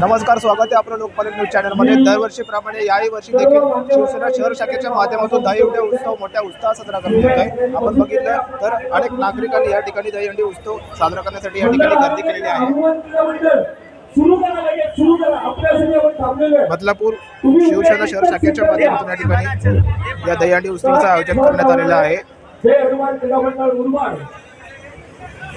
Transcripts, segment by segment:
नमस्कार स्वागत आहे आपलं लोकपाल न्यूज चॅनलमध्ये. दरवर्षीप्रमाणे याही वर्षी देखील शिवसेना शहर शाखेच्या माध्यमातून दहीहंडी उत्सव मोठ्या उत्साहात साजरा करण्यात येत आहे आपण बघितलं तर अनेक नागरिकांनी या ठिकाणी दहीहंडी उत्सव साजरा करण्यासाठी या ठिकाणी गर्दी केलेली आहे. बदलापूर शिवसेना शहर शाखेच्या माध्यमातून या ठिकाणी या दहीहंडी उत्सवाचं आयोजन करण्यात आलेलं आहे.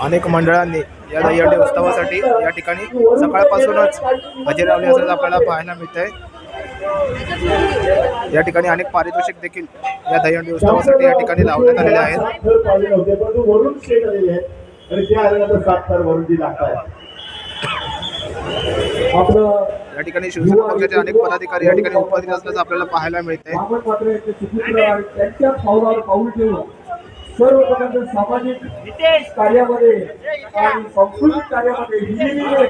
अनेक मंडळांनी या दहीहंडी उत्सवासाठी या ठिकाणी सकाळपासूनच हजेरी लावली असल्याचं आपल्याला पाहायला मिळत आहे या ठिकाणी अनेक पारितोषिक देखील या दहीहंडी उत्सवासाठी या ठिकाणी लावण्यात आलेले आहेत. या ठिकाणी शिवसेना पक्षाचे अनेक पदाधिकारी या ठिकाणी उपस्थित असल्याचं आपल्याला पाहायला मिळत आहे सर्व प्रकारच्या सामाजिक कार्यामध्ये आणि सांस्कृतिक कार्यामध्ये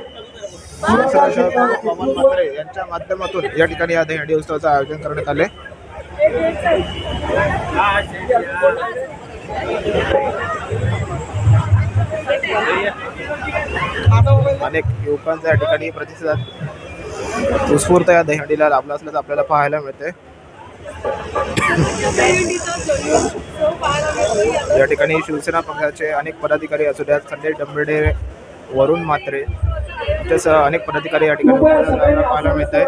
पवन यांच्या माध्यमातून या ठिकाणी या दहीहंडी उत्सवाचं आयोजन करण्यात आले अनेक युवकांचा या ठिकाणी प्रतिसाद उत्स्फूर्त या दहीहंडीला लाभला असल्याचं आपल्याला पाहायला मिळते या ठिकाणी शिवसेना पक्षाचे अनेक पदाधिकारी असू द्यात संजय डंबेडे वरुण म्हात्रे तसं अनेक पदाधिकारी या ठिकाणी पाहायला मिळत आहे.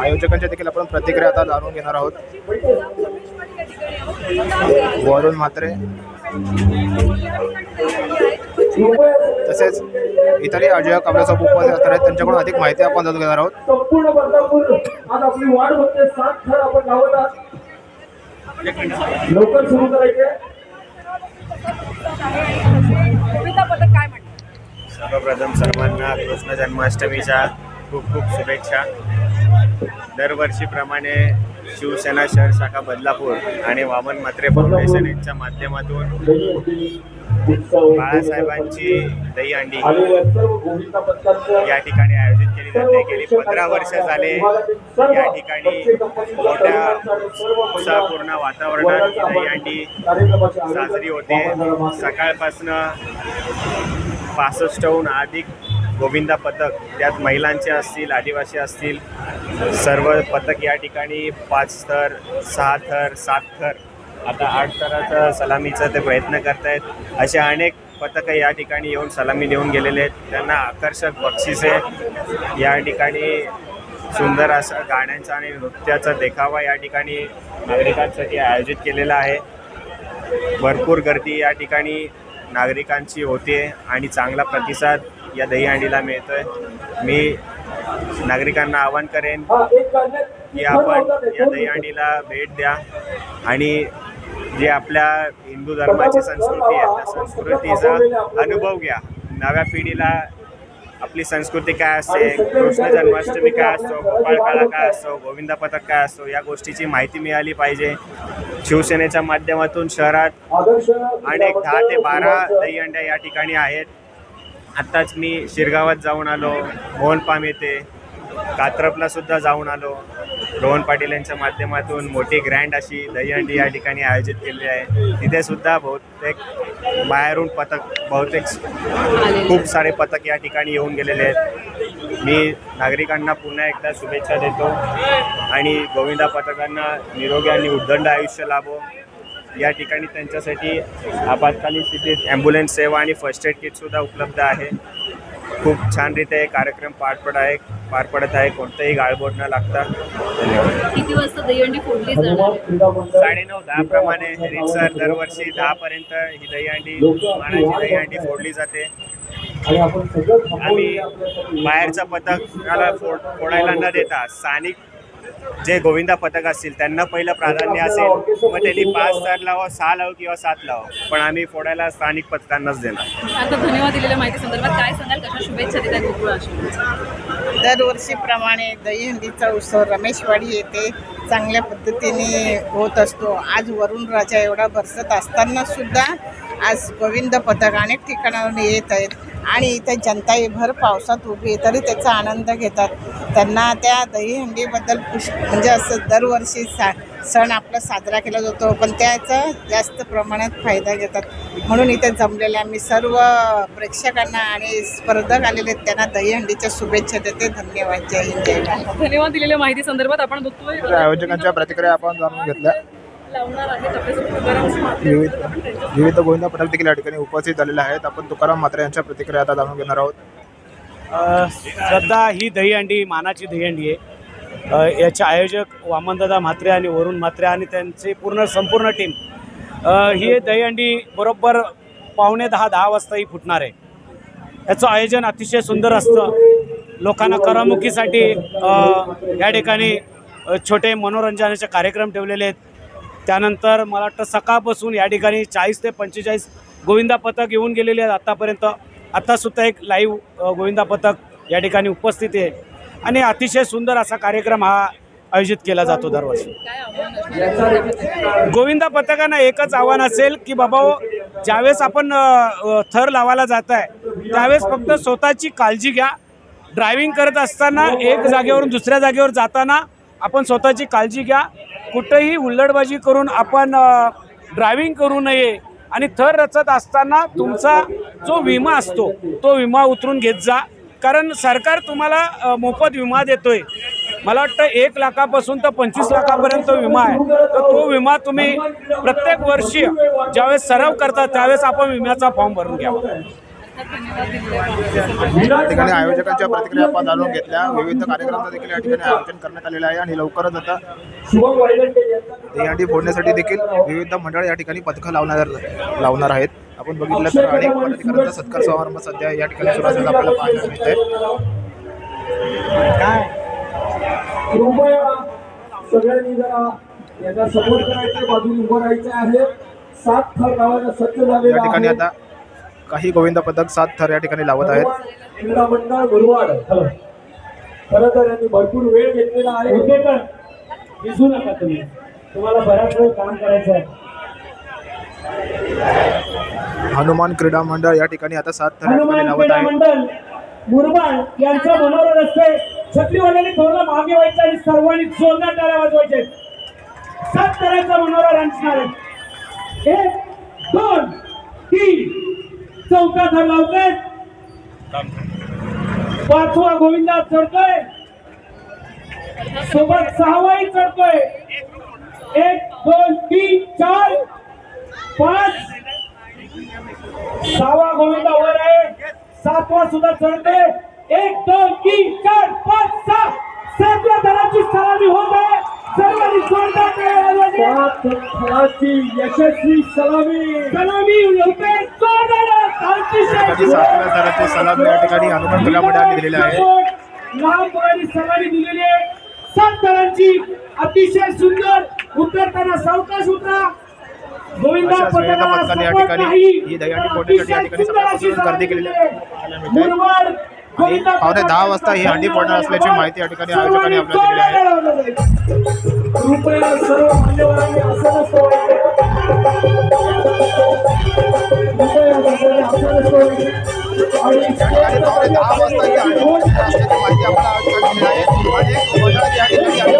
आयोजकांच्या देखील आपण प्रतिक्रिया आता जाणून घेणार आहोत. वरुण म्हात्रे तसेच इतरही आयोजक आपल्यासोबत उपस्थित असणार आहेत त्यांच्याकडून अधिक माहिती आपण जाणून घेणार आहोत. संपूर्ण बदलापूर आज आपली वाढ बघते. सात थर आपण लावत आहात. लवकर सुरू करायचे. कविता पदक काय म्हणतात सर्वप्रथम सर्वांना कृष्ण जन्माष्टमीच्या खूप खूप शुभेच्छा. दरवर्षीप्रमाणे शिवसेना शहर शाखा बदलापूर आणि वामन म्हात्रे फाउंडेशन यांच्या माध्यमातून बाळासाहेबांची दहीहंडी या ठिकाणी आयोजित केली जाते. गेली पंधरा वर्ष झाले या ठिकाणी मोठ्या उत्साहपूर्ण वातावरणात दहीहंडी साजरी होते. सकाळपासनं पासष्टहून अधिक गोविंदा पथक त्यात महिलांचे असतील आदिवासी असतील सर्व पथक या ठिकाणी पाच थर सहा थर सात थर आता आठ थराचं सलामीचा ते प्रयत्न करतायत. असे अनेक पथकं या ठिकाणी येऊन सलामी देऊन गेलेले आहेत. त्यांना आकर्षक बक्षिसे या ठिकाणी सुंदर असा गाण्यांचा आणि नृत्याचा देखावा या ठिकाणी नागरिकांसाठी आयोजित केलेला आहे. भरपूर गर्दी या ठिकाणी नागरिकांची होते आणि चांगला प्रतिसाद या दहीहंडीला मिळतो आहे मी नागरिकांना आवाहन करेन की आपण या दहीहंडीला भेट द्या आणि जे आपल्या हिंदू धर्माची संस्कृती आहे त्या संस्कृतीचा अनुभव घ्या. नव्या पिढीला आपली संस्कृती काय असते कृष्ण जन्माष्टमी काय असतो गोपाळकाळा काय असतो गोविंदा पथक काय असतो या गोष्टीची माहिती मिळाली पाहिजे. शिवसेनेच्या माध्यमातून शहरात अनेक दहा ते बारा दहीहंड्या या ठिकाणी आहेत. आत्ताच मी शिरगावात जाऊन आलो मोहनपाम येथे. कात्रपला सुद्धा जाऊन आलो. रोहन पाटील यांच्या माध्यमातून मोठी ग्रँड अशी दहीहंडी या ठिकाणी आयोजित केली आहे. तिथे सुद्धा बहुतेक बाहेरून पथक बहुतेक खूप सारे पथक या ठिकाणी येऊन गेलेले आहेत. मी नागरिकांना पुन्हा एकदा शुभेच्छा देतो आणि गोविंदा पथकांना निरोगी आणि उद्दंड आयुष्य लाभो. या ठिकाणी त्यांच्यासाठी आपत्कालीन स्थितीत ॲम्ब्युलन्स सेवा आणि फर्स्ट एड किटसुद्धा उपलब्ध आहे. खूप छानरीत्या हे कार्यक्रम पार पड आहे पार पडत आहे. कोणतंही गाळबोट न लागता. किती वाजता दहीहंडी फोडली जाणार साडेनऊ दहा प्रमाणे रीतसर दरवर्षी दहापर्यंत ही दहीहंडी मानाची दहीहंडी फोडली जाते. आणि आपण सगळं आम्ही बाहेरचं पथकाला फोड फोडायला न देता स्थानिक जे गोविंदा पथक असतील त्यांना पहिलं प्राधान्य असेल मग त्यांनी पाच थर लावा सहा लावो किंवा सात लावो. पण आम्ही फोडायला स्थानिक पथकांनाच देणार. आता धन्यवाद दिलेल्या माहिती संदर्भात काय सांगाल? कशा शुभेच्छा देतात गोकुळ आश्रमाच्या? दरवर्षीप्रमाणे दहीहंडीचा उत्सव रमेशवाडी येथे चांगल्या पद्धतीने होत असतो. आज वरुण राजा एवढा बरसत असताना सुद्धा आज गोविंद पथक अनेक ठिकाणावरून येत आहेत. आणि इथे जनताही भर पावसात उभी आहे तरी त्याचा आनंद घेतात. त्यांना त्या दहीहंडीबद्दल पुष म्हणजे असं दरवर्षी सा सण आपला साजरा केला जातो पण त्याचा जास्त प्रमाणात फायदा घेतात. म्हणून इथे जमलेले आम्ही सर्व प्रेक्षकांना आणि स्पर्धक आलेले आहेत, त्यांना दहीहंडीच्या शुभेच्छा देते. धन्यवाद. जय हिंद. जय धन्यवाद दिलेल्या माहिती संदर्भात आपण बघतोय. आयोजकांच्या प्रतिक्रिया आपण जाणून घेतल्या. विविध विविध गोविंदा पथक देखील या ठिकाणी उपस्थित झालेले आहेत. आपण तुकाराम मात्रे यांच्या प्रतिक्रिया आता जाणून घेणार आहोत. श्रद्धा ही दहीहंडी मानाची दहीहंडी आहे. याचे आयोजक वामनदादा म्हात्रे आणि वरुण म्हात्रे आणि त्यांची पूर्ण संपूर्ण टीम ही दहीहंडी बरोबर पावणे दहा दहा वाजता ही फुटणार आहे. याचं आयोजन अतिशय सुंदर असतं. लोकांना करमणुकीसाठी अ, या ठिकाणी छोटे मनोरंजनाचे कार्यक्रम ठेवलेले आहेत. त्यानंतर मला वाटतं सकाळपासून या ठिकाणी चाळीस ते पंचेचाळीस गोविंदा पथक येऊन गेलेले आहेत आत्तापर्यंत आत्तासुद्धा एक लाईव्ह गोविंदा पथक या ठिकाणी उपस्थित आहे. आणि अतिशय सुंदर असा कार्यक्रम हा आयोजित केला जातो दरवर्षी. गोविंदा पथकांना एकच आव्हान असेल की बाबा ज्यावेळेस आपण थर लावायला जात आहे त्यावेळेस फक्त स्वतःची काळजी घ्या. ड्रायव्हिंग करत असताना एक जागेवरून दुसऱ्या जागेवर जाताना आपण स्वतःची काळजी घ्या. कुठंही हुल्लडबाजी करून आपण ड्रायव्हिंग करू नये आणि थर रचत असताना तुमचा जो विमा असतो तो विमा उतरून घेत जा. कारण सरकार तुम्हाला मोफत विमा देतोय. मला वाटतं एक लाखापासून तर पंचवीस लाखापर्यंत विमा आहे. तर तो विमा तुम्ही प्रत्येक वर्षी ज्यावेळेस सराव करता त्यावेळेस आपण विम्याचा फॉर्म भरून घ्यावा. या ठिकाणी आयोजकांच्या प्रतिक्रिया आपण जाणून घेतल्या. विविध कार्यक्रमांचं देखील या ठिकाणी आयोजन करण्यात आलेलं आहे आणि लवकरच आता दहीहंडी फोडण्यासाठी देखील विविध मंडळ या ठिकाणी पथकं लावणार लावणार आहेत. आपण बघितलं तर अनेक पदाधिकाऱ्यांचा सत्कार समारंभ सध्या या ठिकाणी सुरू असल्याचं आपल्याला पाहायला मिळतंय. सगळ्यांनी जरा याचा सपोर्ट करायचा. बाजूने उभं राहायचं आहे. सात थर लावायला सज्ज या झालेला ठिकाणी आता काही गोविंद पथक सात थर या ठिकाणी लावत आहेत. क्रीडा मंडळ गुरुवाड खरं तर यांनी भरपूर वेळ घेतलेला आहे. होते तर दिसू नका तुम्ही. तुम्हाला बराच वेळ काम करायचं आहे. हनुमान क्रीडा मंडळ या ठिकाणी आता सात थर हनुमान लावत क्रीडा आहे. मंडळ मुरबाड यांचं मनोरथ असते छत्रीवाल्यांनी थोडं मागे व्हायचं आणि सर्वांनी जोरदार टाळ्या वाजवायचे. सात तऱ्हेचा मनोरा रंगणार आहे. एक दोन तीन. चौथा थर लावतोय. पाचवा गोविंदा चढतोय. सोबत सहावाही चढतोय. एक दोन तीन चार पाच. सहावा गोविंदा वर आहे. सातवा सुद्धा चढते एक दोन तीन चार पाच सहा. सातव्या दराची सलामी होत आहे. सर्वांनी जोरदार यशस्वी सलामी. सलामी होते जोरदार सातव्या सलाम या ठिकाणी हनुमान क्रीडा मंडळाने आहे लहान सलामी दिलेली आहे सात दरांची अतिशय सुंदर उतरताना सावकाश उतरा गोविंदा या ठिकाणी ही या ठिकाणी गर्दी केलेली पावणे दहा वाजता ही हंडी पडणार असल्याची माहिती या ठिकाणी आयोजकांनी आपल्याला दिलेली आहे दहा वाजता माहिती आहे. आणि एक या ठिकाणी